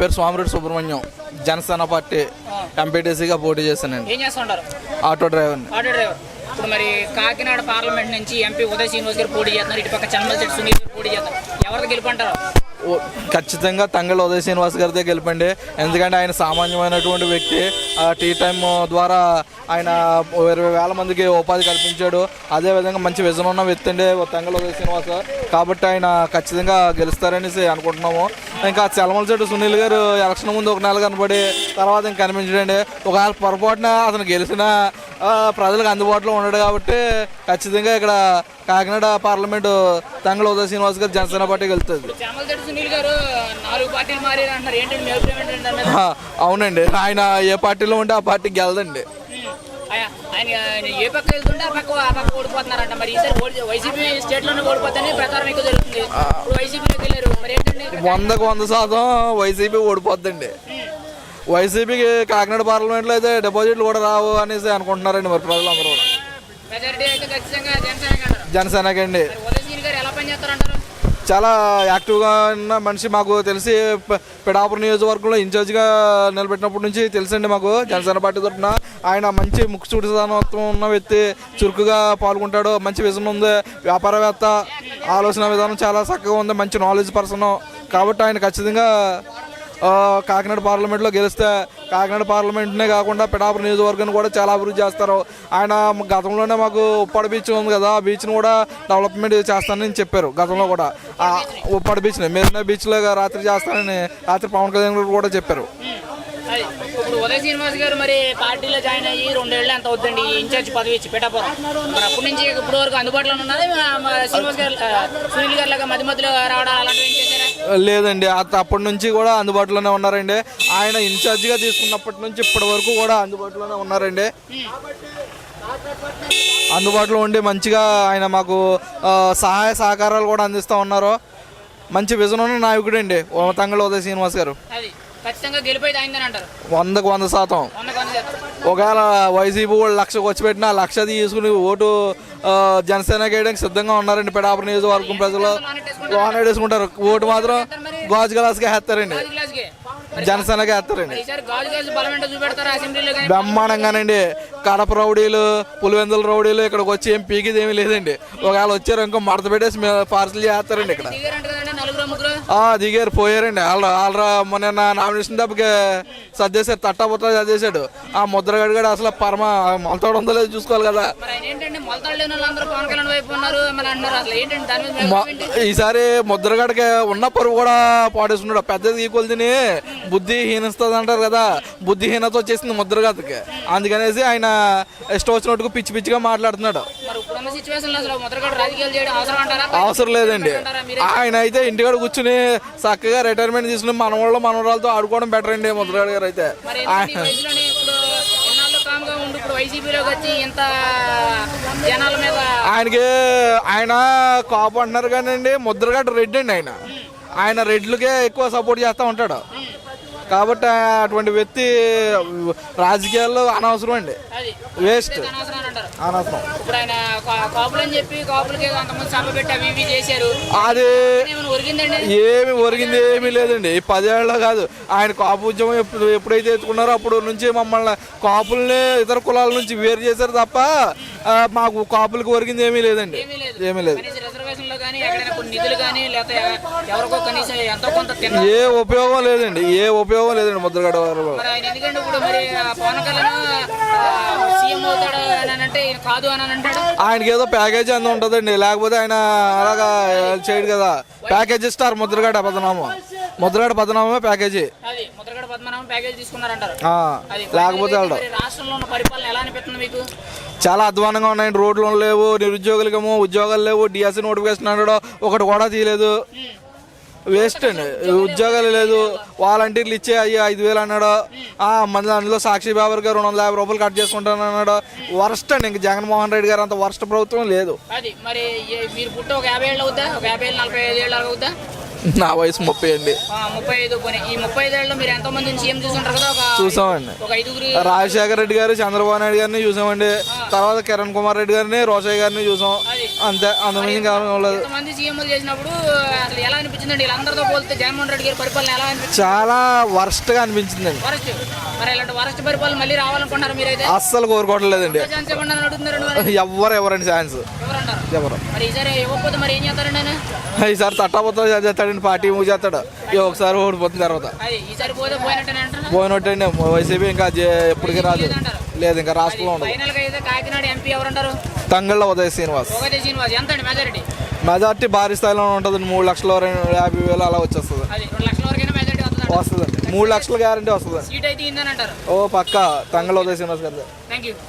పేరు స్వామిరెడ్డి సుబ్రహ్మణ్యం. జనసేన పార్టీ ఎంపీటీసీగా పోటీ చేశానండి. ఏం చేస్తుంటారు? ఆటో డ్రైవర్ని. Auto driver. ఇప్పుడు మరి కాకినాడ పార్లమెంట్ నుంచి ఎంపీ ఉదయ్ శ్రీనివాస్ గారు పోటీ చేస్తున్నారు. ఇటు పక్క చంద్రబాబు శెట్టి సునీల్ గారు పోటీ చేస్తున్నారు. ఎవరితో గెలుపంటారు? ఖచ్చితంగా తంగళ ఉదయ శ్రీనివాస్ గారిదే గెలిపండి. ఎందుకంటే ఆయన సామాన్యమైనటువంటి వ్యక్తి. ఆ టీ టైమ్ ద్వారా ఆయన ఇరవై వేల మందికి ఉపాధి కల్పించాడు. అదేవిధంగా మంచి విజన్ ఉన్న వ్యక్తి అండి తంగళ ఉదయ శ్రీనివాస్. కాబట్టి ఆయన ఖచ్చితంగా గెలుస్తారనేసి అనుకుంటున్నాము. ఇంకా చలమల చెట్టు సునీల్ గారు ఎలక్షన్ ముందు ఒక నెల కనబడి తర్వాత ఇంకా కనిపించడండి. ఒకవేళ పొరపాటున అతను గెలిచినా ప్రజలకు అందుబాటులో ఉండడు కాబట్టి ఖచ్చితంగా ఇక్కడ కాకినాడ పార్లమెంటు తంగళ ఉదయ్ శ్రీనివాస్ గారు జనసేన పార్టీకి వెళ్తుంది. అవునండి. ఆయన ఏ పార్టీలో ఉంటే ఆ పార్టీకి గెలదండి. ఉమ్. ఆయన ఆయన ఆయన ఏ పక్క వెళ్తుంటే ఆ పక్క ఆ పక్క ఓడిపోతున్నారంట. మరి ఈసారి ఓడి వైసీపీ స్టేట్లోనే ఓడిపోతానే ప్రచారం ఎక్కువ జరుగుతుంది. ఇప్పుడు వైసీపీలోకి వెళ్ళారు. మరి ఏంటంటే ఇక్కడ వందకు వంద శాతం వైసీపీ ఓడిపోద్దండి. వైసీపీకి కాకినాడ పార్లమెంట్లో అయితే డిపాజిట్లు కూడా రావు అనేసి అనుకుంటున్నారండి మరి ప్రజలందరూ కూడా. జనసేనకి పనిచేస్తారంటారు? చాలా యాక్టివ్గా ఉన్న మనిషి మాకు తెలిసి పిడాపురం నియోజకవర్గంలో ఇన్ఛార్జ్గా నిలబెట్టినప్పటి నుంచి తెలుసండి మాకు జనసేన పార్టీ తరఫున. ఆయన మంచి ముక్కు చూడతనం ఉన్న వ్యక్తి చురుకుగా పాల్గొంటాడు మంచి విజన్ ఉంది వ్యాపారవేత్త ఆలోచన విధానం చాలా చక్కగా ఉంది మంచి నాలెడ్జ్ పర్సన్ కాబట్టి ఆయన ఖచ్చితంగా కాకినాడ పార్లమెంట్లో గెలిస్తే కాకినాడ పార్లమెంట్నే కాకుండా పిఠాపురం నియోజకవర్గాన్ని కూడా చాలా అభివృద్ధి చేస్తారు. ఆయన గతంలోనే మాకు ఉప్పాడ బీచ్ ఉంది కదా ఆ బీచ్ను కూడా డెవలప్మెంట్ చేస్తానని చెప్పారు గతంలో కూడా. ఆ ఉప్పాడ బీచ్ని మెరీనా బీచ్లో రాత్రి చేస్తానని రాత్రి పవన్ కళ్యాణ్ గారు కూడా చెప్పారు. ఇప్పుడు ఉదయ శ్రీనివాస్ గారు మరి పార్టీలో జాయిన్ అయ్యి రెండేళ్ళు ఎంత అవుతుందండి ఇన్ఛార్జ్ పదవి ఇచ్చి పెట్టాపురం మరి అప్పటి నుంచి ఇప్పటి వరకు అందుబాటులో ఉన్నది శ్రీనివాస్ గారు సునీల్ గారు లాగా మధ్య మధ్యలో రావడం అలాంటివి లేదండి. అప్పటి నుంచి కూడా అందుబాటులోనే ఉన్నారండి. ఆయన ఇన్ఛార్జిగా తీసుకున్నప్పటి నుంచి ఇప్పటి వరకు కూడా అందుబాటులోనే ఉన్నారండి. అందుబాటులో ఉండి మంచిగా ఆయన మాకు సహాయ సహకారాలు కూడా అందిస్తూ ఉన్నారు. మంచి విజన్ ఉన్న నాయకుడు అండి తంగళ ఉదయ శ్రీనివాస్ గారు. వందకు వంద శాతం. ఒకవేళ వైసీపీ వాళ్ళు లక్షకు వచ్చి పెట్టినా లక్ష తీసుకుని ఓటు ఆ, జనసేనకి వేయడానికి సిద్ధంగా ఉన్నారండి. పిడాపురం నియోజకవర్గం ప్రజలు. లోన్ వేసుకుంటారు ఓటు మాత్రం గాజు గ్లాస్గా వేస్తారండి. జనసేనకి వేస్తారండి. బ్రహ్మాండంగానండి. కడప రౌడీలు పులివెందుల రౌడీలు ఇక్కడికి వచ్చి ఏం పీకిది ఏమీ లేదండి. ఒకవేళ వచ్చారు ఇంకో మడత పెట్టేసి పార్సల్ చేస్తారండి ఇక్కడ. దిగారు పోయారండి. వాళ్ళ వాళ్ళ మొన్న నామినేషన్ దెబ్బకి సర్దేశారు తట్టాపుత్ర సర్దేశాడు. ఆ ముద్రగడు కూడా అసలు పరమ మొలతాడు ఉందో లేదో చూసుకోవాలి కదా. ఈసారి ముద్రగడకి ఉన్న పరువు కూడా పాడేస్తున్నాడు. పెద్దది ఈక్వల్ తిని బుద్ధి హీనస్తుంది అంటారు కదా. బుద్ధిహీనత వచ్చేసింది ముద్రగడకి. అందుకనేసి ఆయన ఇష్టం వచ్చినట్టుగా పిచ్చి పిచ్చిగా మాట్లాడుతున్నాడు. అవసరం లేదండి? ఆయన అయితే ఇంటికాడ కూర్చుని చక్కగా రిటైర్మెంట్ తీసుకుని మనవాళ్ళు మనవరాలతో ఆడుకోవడం బెటర్ అండి ముద్రగడ గారు అయితే మరి ఎందుకని ఈ వయసులోనే ఇప్పుడు ఎన్నాళ్ళు కామ్గా ఉండి ఇప్పుడు వైసీపీలోకి వచ్చి ఇంత జనాల మీద ఆయనకి ఆయన కాపు అంటున్నారు కానీ అండి ముద్రగడ్డ రెడ్ అండి ఆయన. ఆయన రెడ్లకే ఎక్కువ సపోర్ట్ చేస్తూ ఉంటాడు. కాబట్టి అటువంటి వ్యక్తి రాజకీయాల్లో అనవసరం అండి వేస్ట్ అనవసరం. అది ఏమి ఒరిగింది ఏమీ లేదండి. ఈ పదేళ్ళలో కాదు. ఆయన కాపు ఉద్యమం ఎప్పుడు ఎప్పుడైతే ఎత్తుకున్నారో అప్పుడు నుంచి మమ్మల్ని కాపుల్ని ఇతర కులాల నుంచి వేరు చేశారు తప్ప మాకు కాపులకు ఒరిగింది ఏమీ లేదండి. ఏమీ లేదు. కానీ ఎక్కడైనా కొన్ని నిధులు కానీ లేకపోతే ఎవరికో కనీసం ఎంతో కొంత తిన్న ఏ ఉపయోగం లేదండి. ఏ ఉపయోగం లేదండి ముద్రగడ మరి ఆయన ఎందుకంటే ఇప్పుడు మరి పవన్ కళ్యాణ్ సీఎం అవుతాడు అని అంటే ఈయన కాదు అని అంటాడు ఆయనకి ఏదో ప్యాకేజీ అంత ఉంటుందండి. లేకపోతే ఆయన అలాగా చేయడు కదా. ప్యాకేజీ స్టార్ ముద్రగడ పదనామం ముద్రగడ పదనామే ప్యాకేజీ. అది ముద్రగడ పద్మనాభం ప్యాకేజ్ తీసుకున్నారంటారు. అది లేకపోతే రాష్ట్రంలో ఉన్న పరిపాలన ఎలా అనిపిస్తుంది మీకు? చాలా అధ్వానంగా ఉన్నాయండి రోడ్లు లేవు నిరుద్యోగులకేమో ఉద్యోగాలు లేవు. డిఎస్సీ నోటిఫికేషన్ అన్నాడు ఒకటి కూడా తీయలేదు. వేస్ట్ అండి. ఉద్యోగాలు లేదు. వాలంటీర్లు ఇచ్చే అయ్యి ఐదు వేలు అన్నాడు మళ్ళీ అందులో సాక్షి బాబర్ గారు రెండు వందల యాభై రూపాయలు కట్ చేసుకుంటాను అన్నాడు వరస్ట్ అండి. ఇంక జగన్మోహన్ రెడ్డి గారు అంత వరస్ట్ ప్రభుత్వం లేదు. అది మరి మీరు పుట్టి ఒక యాభై ఏళ్ళు అవుతా ఒక యాభై ఏళ్ళు నలభై ఐదు ఏళ్ళు అవుతా నా వయసు ముప్పై అండి. ఆ, ముప్పై ఐదు పోనీ. ఈ ముప్పై ఐదేళ్ళలో మీరు ఎంతో మందిని సీఎం చూసుంటారు కదా ఒక చూసామండి. ఒక ఐదుగురు రాజశేఖర రెడ్డి గారు చంద్రబాబు నాయుడు గారిని చూసామండి. తర్వాత కిరణ్ కుమార్ రెడ్డి గారిని రోషయ్య గారిని చూసాం. అంతే అంతమంది కావాలి ఇంతమంది సీఎంలు చేసినప్పుడు అసలు ఎలా అనిపించిందండి? వీళ్ళందరితో పోలిస్తే జగన్మోహన్ రెడ్డి గారి పరిపాలన ఎలా అనిపించింది? చాలా వర్స్ట్గా అనిపించిందండి. వరస్ట్ మరి ఇలాంటి వరస్ట్ పరిపాలన మళ్ళీ రావాలనుకుంటారు మీరైతే? అస్సలు కోరుకోవట్లేదండి. ఎవ్వరు ఎవరండి ఛాన్స్ ఎవరు? మరి ఈసారి ఇవ్వకపోతే మరి ఏం చేస్తారండి ఆయన? ఈసారి తట్టపోతే చేస్తాడండి? పార్టీ మూవ్ చేస్తాడు. ఒకసారి ఓడిపోతుంది తర్వాత. ఈసారి పోతే పోయినట్టండి వైసీపీ ఇంకా ఎప్పటికీ రాదు. లేదు ఇంకా రాష్ట్రంలో ఉండదు. కాకినాడ ఎంపీ ఎవరంటారు? తంగళ్ళ ఉదయ్ శ్రీనివాస్. ఒకటే శ్రీనివాస్. ఎంత అండి మెజారిటీ మెజార్టీ భారీ స్థాయిలో ఉంటుంది మూడు లక్షలు యాభై వేలు అలా వచ్చేస్తుంది. వస్తుందండి. మూడు లక్షల గ్యారంటీ వస్తుంది సీట్ అయితే ఓ పక్క తంగళ్ళ ఉదయ్ శ్రీనివాస్ గారి థ్యాంక్ యూ